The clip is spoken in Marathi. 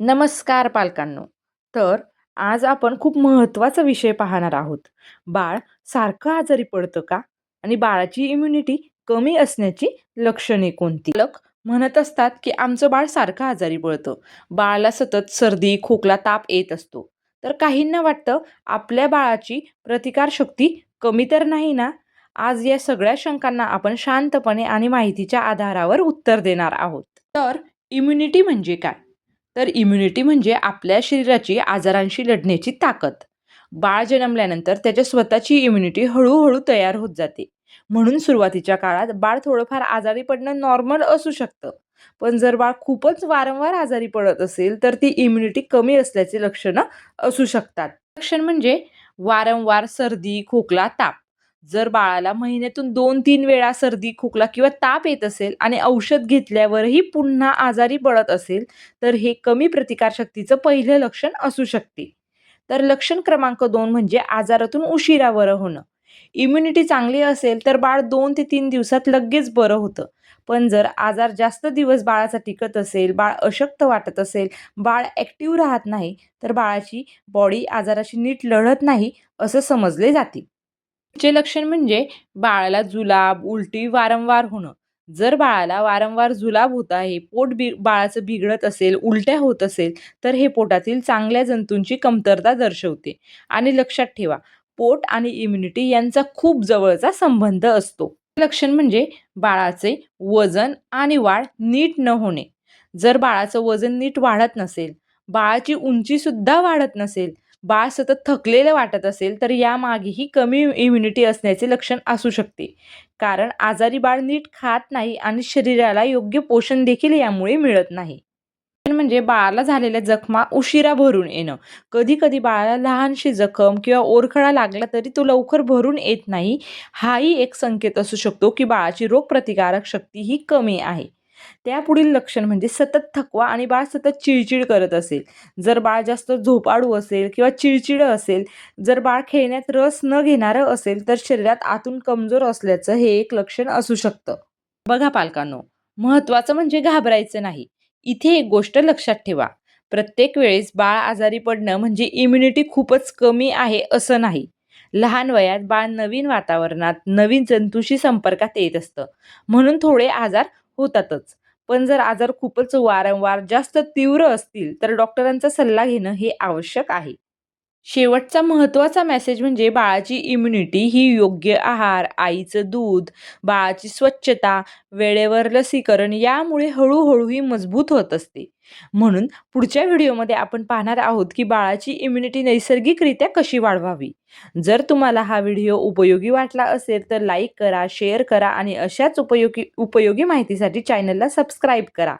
नमस्कार पालकांनो. तर आज आपण खूप महत्त्वाचा विषय पाहणार आहोत. बाळ सारखं आजारी पडतं का? आणि बाळाची इम्युनिटी कमी असण्याची लक्षणे कोणती? लक म्हणत असतात की आमचं बाळ सारखं आजारी पडतं. बाळाला सतत सर्दी खोकला ताप येत असतो. तर काहींना वाटतं आपल्या बाळाची प्रतिकारशक्ती कमी तर नाही ना? आज या सगळ्या शंकांना आपण शांतपणे आणि माहितीच्या आधारावर उत्तर देणार आहोत. तर इम्युनिटी म्हणजे काय? तर इम्युनिटी म्हणजे आपल्या शरीराची आजारांशी लढण्याची ताकद. बाळ जन्मल्यानंतर त्याच्या स्वतःची इम्युनिटी हळूहळू तयार होत जाते. म्हणून सुरुवातीच्या काळात बाळ थोडंफार आजारी पडणं नॉर्मल असू शकतं. पण जर बाळ खूपच वारंवार आजारी पडत असेल तर ती इम्युनिटी कमी असल्याचे लक्षणं असू शकतात. लक्षण म्हणजे वारंवार सर्दी खोकला ताप. जर बाळाला महिन्यातून दोन तीन वेळा सर्दी खोकला किंवा ताप येत असेल आणि औषध घेतल्यावरही पुन्हा आजारी पडत असेल तर हे कमी प्रतिकारशक्तीचं पहिलं लक्षण असू शकते. तर लक्षण क्रमांक दोन म्हणजे आजारातून उशिरा बरं होणं. इम्युनिटी चांगली असेल तर बाळ दोन ते तीन दिवसात लगेच बरं होतं. पण जर आजार जास्त दिवस बाळाचा टिकत असेल बाळ अशक्त वाटत असेल बाळ ॲक्टिव्ह राहत नाही तर बाळाची बॉडी आजाराशी नीट लढत नाही असं समजले जाते. चे लक्षण म्हणजे बाळाला जुलाब उलटी वारंवार होणं. जर बाळाला वारंवार जुलाब होत आहे पोट बि बाळाचं बिघडत असेल उलट्या होत असेल तर हे पोटातील चांगल्या जंतूंची कमतरता दर्शवते. आणि लक्षात ठेवा पोट आणि इम्युनिटी यांचा खूप जवळचा संबंध असतो. लक्षण म्हणजे बाळाचे वजन आणि वाढ नीट न होणे. जर बाळाचं वजन नीट वाढत नसेल बाळाची उंचीसुद्धा वाढत नसेल बाळ सतत थकलेलं वाटत असेल तर यामागेही कमी इम्युनिटी असण्याचे लक्षण असू शकते. कारण आजारी बाळ नीट खात नाही आणि शरीराला योग्य पोषण देखील यामुळे मिळत नाही. म्हणजे बाळाला झालेल्या जखमा उशिरा भरून येणं. कधी कधी बाळाला लहानशी जखम किंवा ओरखडा लागला तरी तो लवकर भरून येत नाही. हाही एक संकेत असू शकतो की बाळाची रोगप्रतिकारक शक्ती ही कमी आहे. त्यापुढील लक्षण म्हणजे सतत थकवा आणि बाळ सतत चिडचिड करत असेल. जर बाळ जास्त झोपाळू असेल किंवा चिडचिड असेल जर बाळ खेळण्यात रस न घेणारं असेल तर शरीरात आतून कमजोर असल्याचं हे एक लक्षण असू शकतं. बघा पालकांनो महत्त्वाचं म्हणजे घाबरायचं नाही. इथे एक गोष्ट लक्षात ठेवा. प्रत्येक वेळेस बाळ आजारी पडणं म्हणजे इम्युनिटी खूपच कमी आहे असं नाही. लहान वयात बाळ नवीन वातावरणात नवीन जंतूशी संपर्कात येत असतं. म्हणून थोडे आजार होतातच. पण जर आजार खूपच वारंवार जास्त तीव्र असतील तर डॉक्टरांचा सल्ला घेणं हे आवश्यक आहे. शेवटचा महत्त्वाचा मेसेज म्हणजे बाळाची इम्युनिटी ही योग्य आहार आईचं दूध बाळाची स्वच्छता वेळेवर लसीकरण यामुळे हळूहळू ही मजबूत होत असते. म्हणून पुढच्या व्हिडिओमध्ये आपण पाहणार आहोत की बाळाची इम्युनिटी नैसर्गिकरित्या कशी वाढवावी. जर तुम्हाला हा व्हिडिओ उपयोगी वाटला असेल तर लाईक करा शेअर करा आणि अशाच उपयोगी उपयोगी माहितीसाठी चॅनलला सबस्क्राईब करा.